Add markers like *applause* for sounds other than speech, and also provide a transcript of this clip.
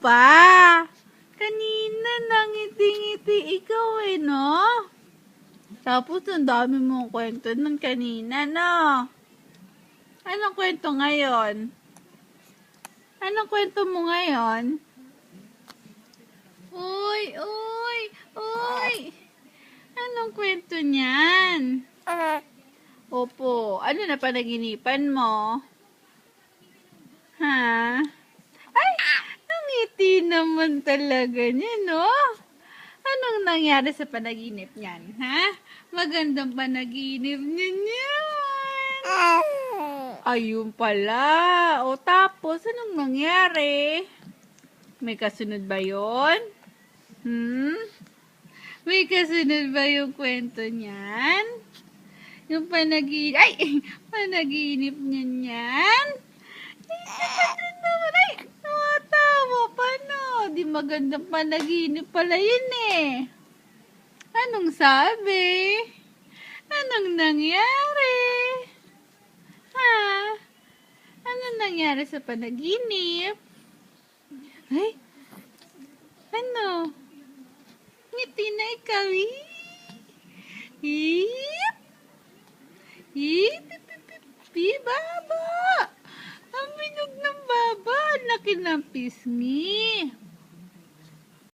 pa. Kanina nangiti-ngiti ikaw eh, no? Tapos ang dami mong kwento nun kanina, no? Anong kwento ngayon? Anong kwento mo ngayon? Uy, uy, uy! Anong kwento niyan? Opo, ano na panaginipan mo? Ha? Ngiti naman talaga niya, no? Anong nangyari sa panaginip niyan, ha? Magandang panaginip niya niyan. Ayun pala. O tapos, anong nangyari? May kasunod ba yon? Hmm? May kasunod ba yung kwento niyan? Yung *laughs* panaginip, ay, panaginip niya niyan? Ay, kapatid naman, ay, tama pa no. Di magandang panaginip pala yun eh. Anong sabi? Anong nangyari? Ha? Anong nangyari sa panaginip? Ay, ano? Ngiti na ikaw, eh. Hip! Hip! Baba! Ang binog ng baba. Laki ng.